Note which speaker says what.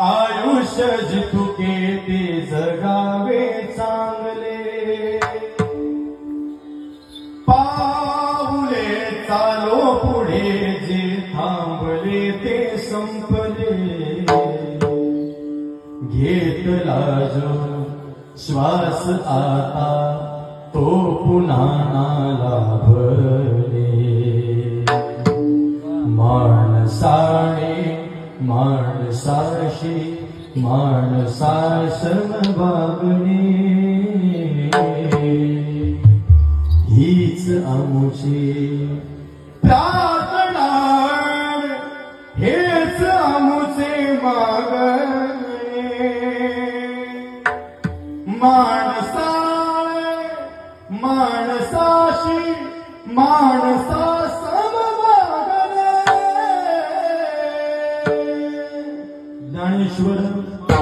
Speaker 1: आयुष्य जितुके ते जगावे चांगले. पाऊले चालो पुढे जे थांबले ते संपले. घेतला जो श्वास आता तो पुन्हा ना लाभले माणसाने माणसाशी माणसासन वागणे. हीच आमुची प्रार्थना. हेच आमुचे मागणे. माणसा माणसाशी माणसा ज्ञानेश्वर